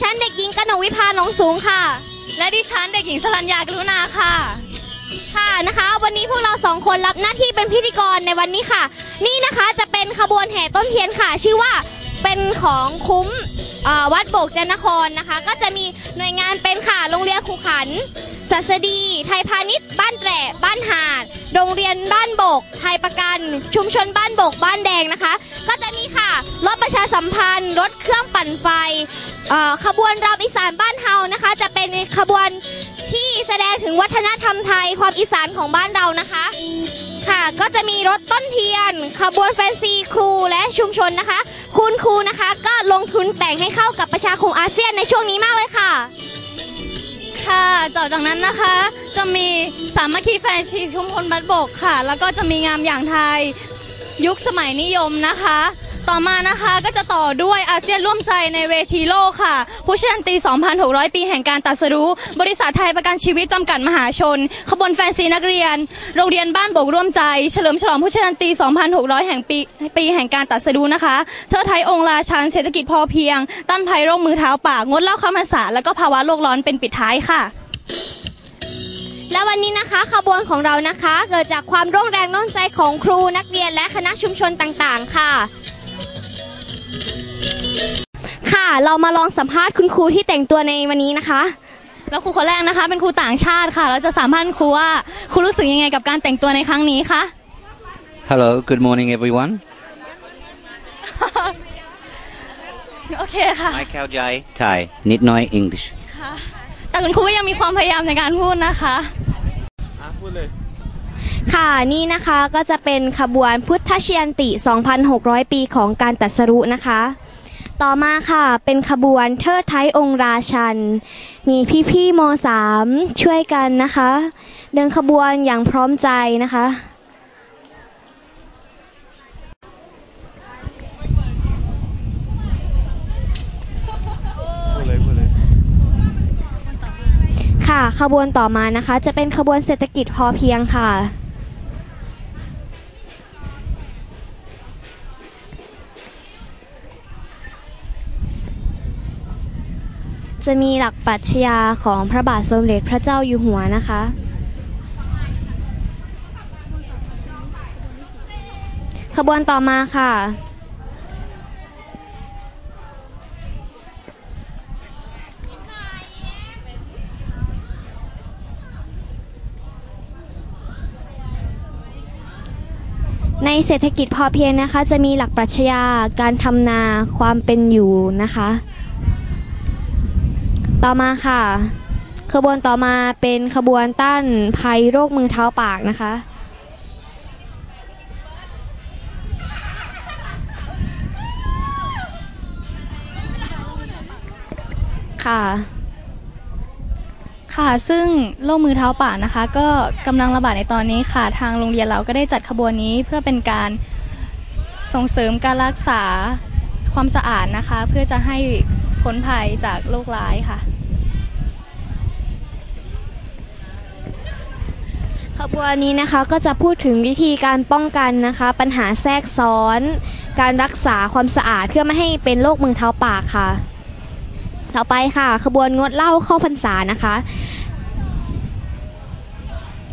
ฉันเด็กหญิงกนกวิพาหนองสูงค่ะ และดิฉันเด็กหญิงสรัญญากรุณาค่ะ ค่ะนะคะ วันนี้พวกเราสองคนรับหน้าที่เป็นพิธีกรในวันนี้ค่ะ นี่นะคะจะเป็นขบวนแห่ต้นเทียนค่ะ ชื่อว่าเป็นของคุ้มเอ่อวัดโบกจันทนครนะคะ ก็จะมีหน่วยงานเป็นค่ะโรงเรียนขูขันศัสดี ไทยพาณิชย์ บ้านแตร่บ้านหาด โรงเรียนบ้านโบก ไทยประกัน ชุมชนบ้านโบก บ้านแดงนะคะ ก็จะมีค่ะ รถประชาสัมพันธ์ รถเครื่องปั่นไฟเอ่อ ขบวนรำอีสานบ้านเฮานะคะ จะเป็นขบวนที่แสดงถึงวัฒนธรรมไทยความอีสานของบ้านเรานะคะ ค่ะก็จะมีรถต้นเทียน ขบวนแฟนซีครูและชุมชนนะคะ คุณครูนะคะก็ลงทุนแต่งให้เข้ากับประชาคมอาเซียนในช่วงนี้มากเลยค่ะ ค่ะต่อจากนั้นนะคะ จะมีสามัคคีแฟนชีชุมพลบัดบกค่ะ แล้วก็จะมีงามอย่างไทยยุคสมัยนิยมนะคะ ต่อมานะคะก็จะต่อด้วยอาเซียนร่วมใจในเวทีโลกค่ะ ผู้ชี่ยวชาญตี 2,600 ปีแห่งการตรัสรู้บริษัทไทยประกันชีวิตจำกัดมหาชน ขบวนแฟนซีนักเรียน โรงเรียนบ้านโบกร่วมใจ เฉลิมฉลองผู้ชี่ยวชาญตี 2,600 แห่งปีปีแห่งการตรัสรู้นะคะเทิดไทยองค์ราชันเศรษฐกิจพอเพียง ต้านภัยโรคมือเท้าปาก งดเหล้าข้ามพรรษาแล้วก็ภาวะโลกร้อนเป็นปิดท้ายค่ะและวันนี้นะคะขบวนของเรานะคะ เกิดจากความร่วมแรงร่วมใจของครูนักเรียนและคณะชุมชนต่างๆ ค่ะ ค่ะเรามาลองสัมภาษณ์คุณครูที่แต่งตัวในวันนี้นะคะ แล้วครูคนแรกนะคะ เป็นครูต่างชาติค่ะ เราจะสามารถครูว่าครูรู้สึกยังไงกับการแต่งตัวในครั้งนี้คะ Hello, good morning, everyone. โอเคค่ะ My Kao Jai Thai, Nit Noi English. แต่คุณครูก็ยังมีความพยายามในการพูดนะคะค่ะนี่นะคะก็จะเป็นขบวนพุทธชยันติ 2,600 ปีของการตรัสรุนะคะ ต่อมาค่ะเป็นขบวนเทิดไทยองค์ราชัน มีพี่ๆม .3 ช่วยกันนะคะ เดินขบวนอย่างพร้อมใจนะคะค่ะขบวนต่อมานะคะ จะเป็นขบวนเศรษฐกิจพอเพียงค่ะ จะมีหลักปรัชญาของพระบาทสมเด็จพระเจ้าอยู่หัวนะคะ ขบวนต่อมาค่ะในเศรษฐกิจพอเพียงนะคะ จะมีหลักปรัชญาการทำนาความเป็นอยู่นะคะ ต่อมาค่ะ ขบวนต่อมาเป็นขบวนต้านภัยโรคมือเท้าปากนะคะ ค่ะค่ะซึ่งโรคมือเท้าปากนะคะ ก็กำลังระบาดในตอนนี้ค่ะ ทางโรงเรียนเราก็ได้จัดขบวนนี้เพื่อเป็นการส่งเสริมการรักษาความสะอาดนะคะ เพื่อจะให้ พ้นภัยจากโรคร้ายค่ะ ขบวนนี้นะคะก็จะพูดถึงวิธีการป้องกันนะคะ ปัญหาแทรกซ้อน การรักษาความสะอาดเพื่อไม่ให้เป็นโรคมือเท้าปากค่ะ ต่อไปค่ะ ขบวนงดเหล้าเข้าพรรษานะคะ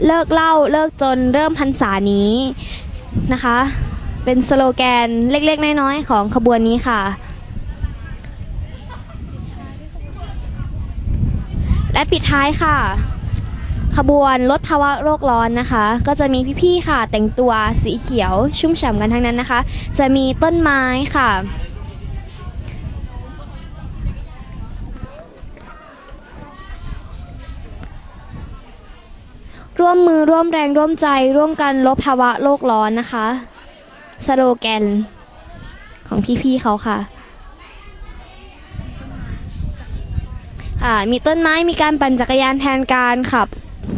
เลิกเหล้าเลิกจนเริ่มพรรษานี้นะคะ เป็นสโลแกนเล็กๆ น้อยๆ ของขบวนนี้ค่ะ และปิดท้ายค่ะ ขบวนลดภาวะโลกร้อนนะคะ ก็จะมีพี่ๆค่ะ แต่งตัวสีเขียวชุ่มฉ่ำกันทั้งนั้นนะคะ จะมีต้นไม้ค่ะร่วมมือร่วมแรงร่วมใจร่วมกันลดภาวะโลกร้อนนะคะ สโลแกนของพี่ๆเขาค่ะ มีต้นไม้มีการปั่นจักรยานแทนการขับ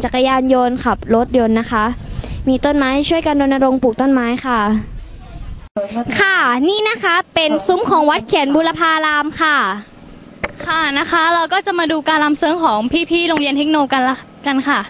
จักรยานยนต์ขับรถยนต์นะคะ มีต้นไม้ช่วยกันรณรงค์ปลูกต้นไม้ค่ะ ค่ะนี่นะคะเป็นซุ้มของวัดเขียนบุรพารามค่ะ ค่ะนะคะ เราก็จะมาดูการรำเซิงของพี่ๆโรงเรียนเทคโนกันละกันค่ะ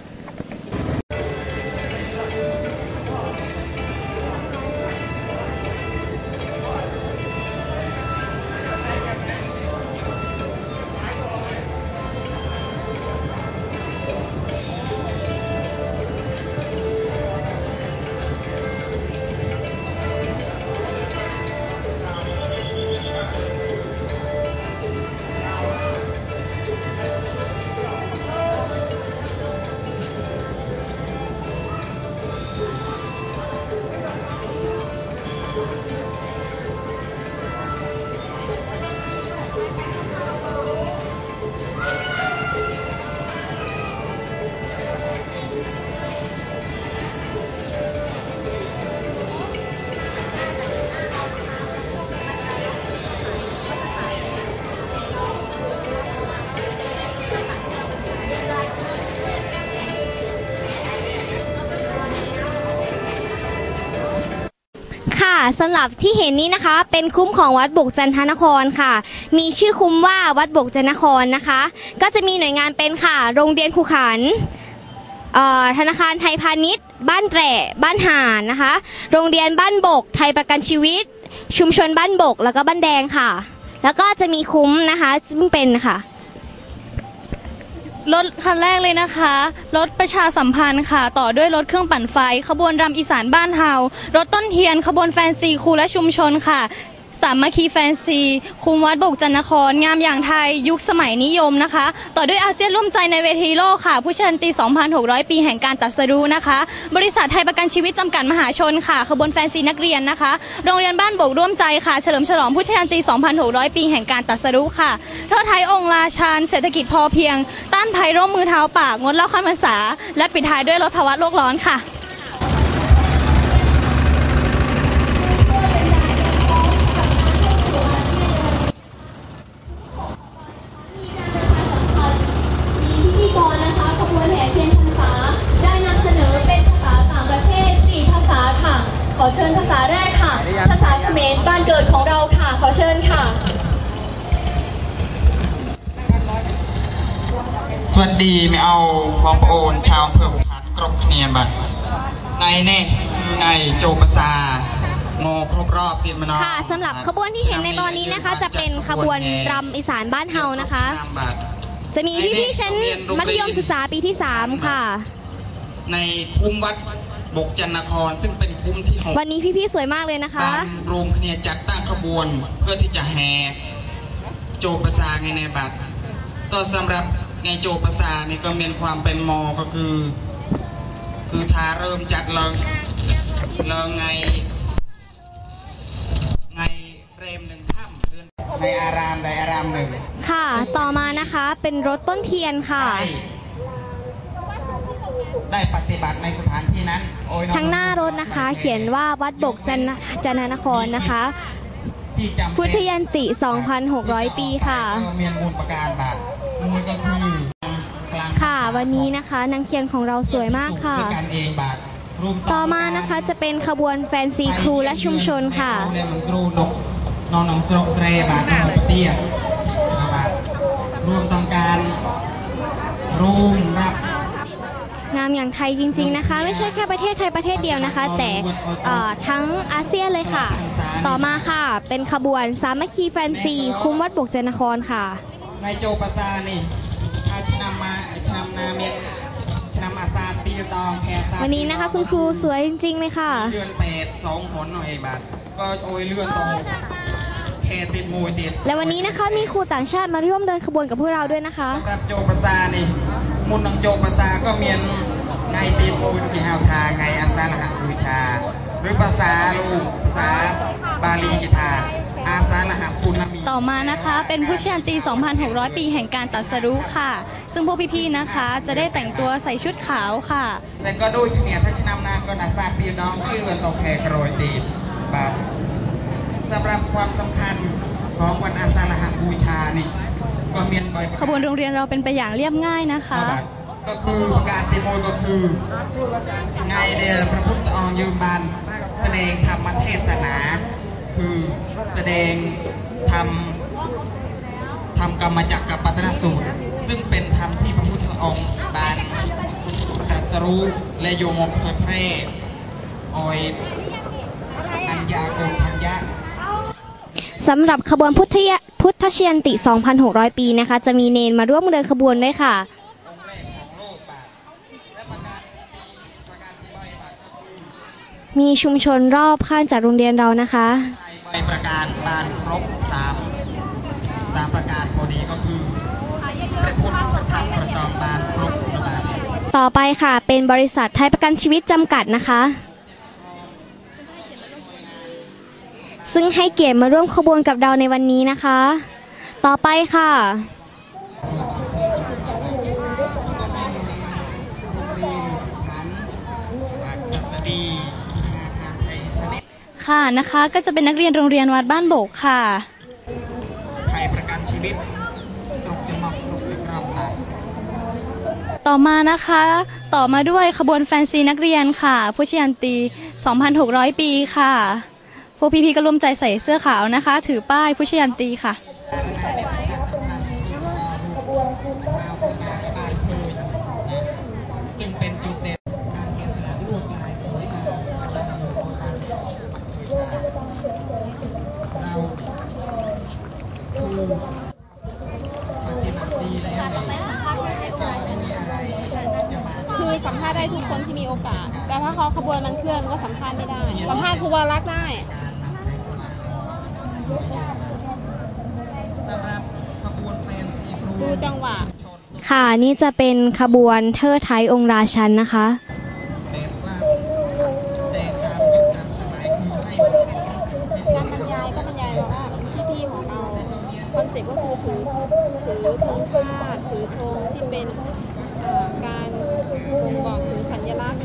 สำหรับที่เห็นนี้นะคะ เป็นคุ้มของวัดบกจันทนครค่ะ มีชื่อคุ้มว่าวัดบกจันทนครนะคะ ก็จะมีหน่วยงานเป็นค่ะ โรงเรียนภูขันธนาคารไทยพาณิชย์ บ้านแตร่บ้านห่านนะคะ โรงเรียนบ้านบก ไทยประกันชีวิต ชุมชนบ้านบกแล้วก็บ้านแดงค่ะ แล้วก็จะมีคุ้มนะคะซึ่งเป็นค่ะ รถคันแรกเลยนะคะ รถประชาสัมพันธ์ค่ะ ต่อด้วยรถเครื่องปั่นไฟ ขบวนรำอีสานบ้านเฮารถต้นเทียน ขบวนแฟนซีครูและชุมชนค่ะ สามัคคีแฟนซีคุมวัดบกจันนครงามอย่างไทยยุคสมัยนิยมนะคะ ต่อด้วยอาเซียนร่วมใจในเวทีโลกค่ะ ผู้เชิญตี 2,600 ปีแห่งการตรัสรู้นะคะ บริษัทไทยประกันชีวิตจำกัดมหาชนค่ะขบวนแฟนซีนักเรียนนะคะ โรงเรียนบ้านบกร่วมใจค่ะ เฉลิมฉลองผู้เชิญตี 2,600 ปีแห่งการตรัสรู้ค่ะเทิดไทยองค์ราชาญเศรษฐกิจพอเพียง ต้านภัยร่มมือเท้าปากงดเล้าข้ามพรรษา และปิดท้ายด้วยลดภาวะโลกร้อนค่ะ กรนะคะขบวนแห่เทียนพรษาได้นำเสนอเป็นภาษาต่างประเทศ 4 ภาษาค่ะ ขอเชิญภาษาแรกค่ะ ภาษาเขมรบ้านเกิดของเราค่ะ ขอเชิญค่ะ สวัสดีไม่เอาบองโอนชาวเภอหุบพันกรบเนียมบัดในเน่คือในโจปซาโมครบรอบเตีนมนอค่ะสำหรับขบวนที่เห็นในตอนนี้นะคะ จะเป็นขบวนรำอีสานบ้านเฮานะคะ จะมีพี่ๆชั้นมัธยมศึกษาปีที่ 3 ค่ะ ในคุ้มวัดบกจันนครซึ่งเป็นคุ้มที่วันนี้พี่ๆสวยมากเลยนะคะ ตามโรงเนียจัดตั้งขบวนเพื่อที่จะแห่โจประสาไงในบัตรก็สำหรับไงโจประสานี่ก็มีความเป็นมอก็คือ คือท้าเริ่มจัดเลยเลยไง ไงเรมหนึ่ง ในอารามใดอารามหนึ่งค่ะ ต่อมานะคะเป็นรถต้นเทียนค่ะ ได้ได้ปฏิบัติในสถานที่นั้นโอ้ยองทางหน้ารถนะคะ เขียนว่าวัดบกจันจันทนครนะคะ ที่จำเป็นพุทธยันติ 2,600 ปีค่ะก็มีมูลประการบาทมูลก็คือกลางค่ะ วันนี้นะคะนางเทียนของเราสวยมากค่ะ ด้วยกันเองบาทรวมต่อมานะคะจะเป็นขบวนแฟนซีครูและชุมชนค่ะ เรียนมันสรูนก นอนหนองสระเสรบาทนองปะเตี้ยบาทรวมต้องการร่วมรับงามอย่างไทยจริง ๆนะคะ ไม่ใช่แค่ประเทศไทยประเทศเดียวนะคะ แต่เอ่อทั้งอาเซียนเลยค่ะ ต่อมาค่ะ เป็นขบวนสามัคคีแฟนซี คุ้มวัดบกจันทนครค่ะในโจปาซานี่อาชนำมาชนำนาเมียนชนำอาซาปีดองแพรซาวันนี้นะคะคุณครูสวยจริงๆเลยค่ะเลื่อนเป็ดสองหนหน่อยบาทก็โอยเลื่อนตรง แค่ติดมวยติดและวันนี้นะคะมีครูต่างชาติมาร่วมเดินขบวนกับพวกเราด้วยนะคะ สำหรับโจปาซานี่มุนของโจปาซาก็เมียนไงติดมวยกี่ฮาวทาไงอาซาละหะบูชา หรือภาษาลูกภาษาบาลีกิทาอาซาละหะปุณมีต่อมานะคะเป็นผู้เชี่ยวชาญตี2,600 ปีแห่งการตรัสรู้ค่ะ ซึ่งพวกพี่ๆนะคะ จะได้แต่งตัวใส่ชุดขาวค่ะ แต่ก็ด้วยគ្នាถ้าชนำนาก็อาซาปีดองก็เลื่อนตรงแพรกรอยตีดบาท สำหรับความสำคัญของวันอาสาฬหบูชานี่ก็เมียนใบประขบวนโรงเรียนเราเป็นไปอย่างเรียบง่ายนะคะ ก็คือประการที่มวยก็คือ ไงเดียพระพุทธองค์ยืมบานแสดงธรรมเทศนา คือแสดงธรรมธรรมกรรมจักรกับปัตตนสูตร ซึ่งเป็นธรรมที่พระพุทธองค์บานตรัสรู้และโยมเผยแพร่ออยอัญญาโกณทัญญะ สำหรับขบวนพุทธยพุทธเชียนติ 2,600 ปีนะคะ จะมีเนนมาร่วมเดินขบวนด้วยค่ะองค์แรกของโลกบาทและประการที่ดีประการที่ใบบาทก็คือมีชุมชนรอบข้างจากโรงเรียนเรานะคะใบประการบานครบสามสามประการพอดีก็คือพระพุทธพระธรรมพระสงฆ์บานครบนะบาทต่อไปค่ะ เป็นบริษัทไทยประกันชีวิตจำกัดนะคะ ซึ่งให้เกียรติมาร่วมขบวนกับเราในวันนี้นะคะ ต่อไปค่ะโรงเรียนหันศาสดีงานทางไทยพณิชย์ค่ะนะคะก็จะเป็นนักเรียนโรงเรียนวัดบ้านโบกค่ะไทยประกันชีวิตสรุปจะมาสรุปจะกรำบาทต่อมานะคะ ต่อมาด้วยขบวนแฟนซีนักเรียนค่ะ ผู้เชี่ยวชาญตี 2,600 ปีค่ะ พวกพี่ๆก็ร่วมใจใส่เสื้อขาวนะคะ ถือป้ายพุชยันตีค่ะ ซึ่งเป็นจุดเด่นการแกะสลักลลายสวยงามเราคือปฏิบัติดีแล้วก็ไม่มีอะไรจะมาคือสัมภาษณ์ได้ทุกคนที่มีโอกาส แต่ถ้าเขาขบวนมันเคลื่อนก็สัมภาษณ์ไม่ได้ สัมภาษณ์ครูวารักได้ ดูจังหวะ ค่ะ นี่จะเป็นขบวนเทิดไทยองค์ราชันนะคะ แบบว่าแต่ตามยุคตามสมัยคือให้มันเป็น การบรรยายก็บรรยายว่าพี่ๆของเราคอนเซ็ปต์ก็คือถือถือธงชาติ ถือธงที่เป็นเอ่อการบ่งบอกถึงสัญลักษณ์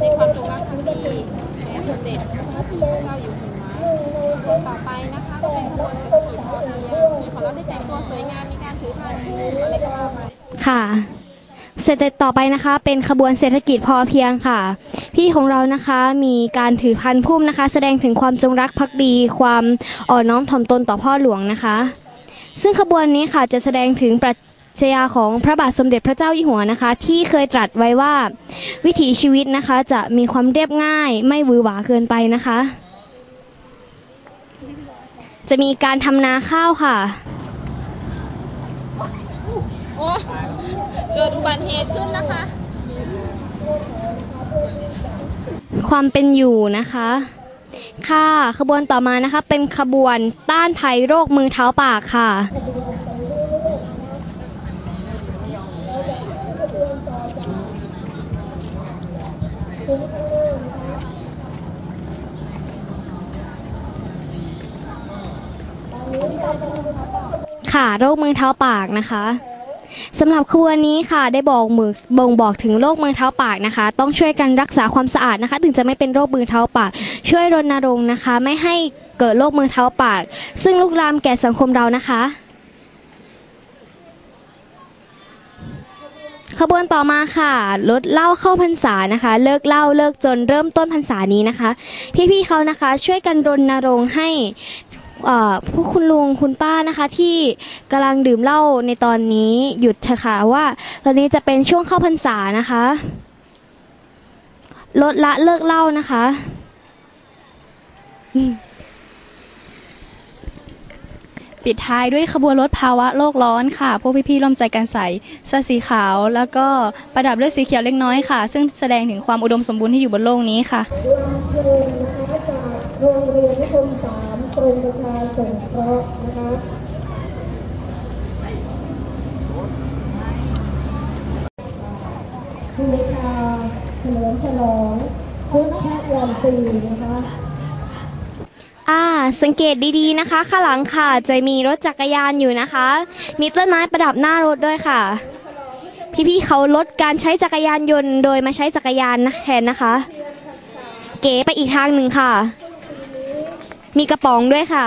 ในความจงรักภักดีแด่สมเด็จพระเจ้าอยู่หัวส่วนต่อไปนะคะก็เป็นขบวนเศรษฐกิจพอเพียงมีของเราได้แต่งตัวสวยงามมีการถือพานภูมิอะไรก็ว่าไป ค่ะ เสร็จต่อไปนะคะ เป็นขบวนเศรษฐกิจพอเพียงค่ะ พี่ของเรานะคะมีการถือพันพุ่มนะคะ แสดงถึงความจงรักภักดี ความอ่อนน้อมถ่อมตนต่อพ่อหลวงนะคะ ซึ่งขบวนนี้ค่ะจะแสดงถึงปรัชญาของพระบาทสมเด็จพระเจ้าอยู่หัวนะคะ ที่เคยตรัสไว้ว่าวิถีชีวิตนะคะจะมีความเรียบง่ายไม่หวือหวาเกินไปนะคะ จะมีการทำนาข้าวค่ะ เกิดอุบัติเหตุขึ้นนะคะ ความเป็นอยู่นะคะค่ะขบวนต่อมานะคะเป็นขบวนต้านภัยโรคมือเท้าปากค่ะ ค่ะโรคมือเท้าปากนะคะ สำหรับขบวนนี้ค่ะได้บอกมือบ่งบอกถึงโรคมือเท้าปากนะคะ ต้องช่วยกันรักษาความสะอาดนะคะ ถึงจะไม่เป็นโรคมือเท้าปาก ช่วยรณรงค์นะคะ ไม่ให้เกิดโรคมือเท้าปาก ซึ่งลุกลามแก่สังคมเรานะคะ ขบวนต่อมาค่ะลดเหล้าเข้าพรรษานะคะ เลิกเหล้าเลิกจนเริ่มต้นพรรษานี้นะคะ พี่ๆเขานะคะ ช่วยกันรณรงค์ให้ ผู้คุณลุงคุณป้านะคะ ที่กำลังดื่มเหล้าในตอนนี้หยุดเถอะค่ะว่า ตอนนี้จะเป็นช่วงเข้าพรรษานะคะลดละเลิกเหล้านะคะปิดท้ายด้วยขบวนรถภาวะโลกร้อนค่ะ พวกพี่ๆร่วมใจกันใส่เสื้อสีขาว แล้วก็ประดับด้วยสีเขียวเล็กน้อยค่ะ ซึ่งแสดงถึงความอุดมสมบูรณ์ที่อยู่บนโลกนี้ค่ะ โรงเรียนนิคมสามกรมประชาสงเคราะห์นะคะคุณลิชาเฉลิมฉลองพุทธวันปีนะคะอ่าสังเกตดีๆนะคะข้างหลังค่ะ จะมีรถจักรยานอยู่นะคะ มีต้นไม้ประดับหน้ารถด้วยค่ะ พี่ๆเขาลดการใช้จักรยานยนต์ โดยมาใช้จักรยานนะแทนนะคะ เก๋ไปอีกทางหนึ่งค่ะ มีกระป๋องด้วยค่ะ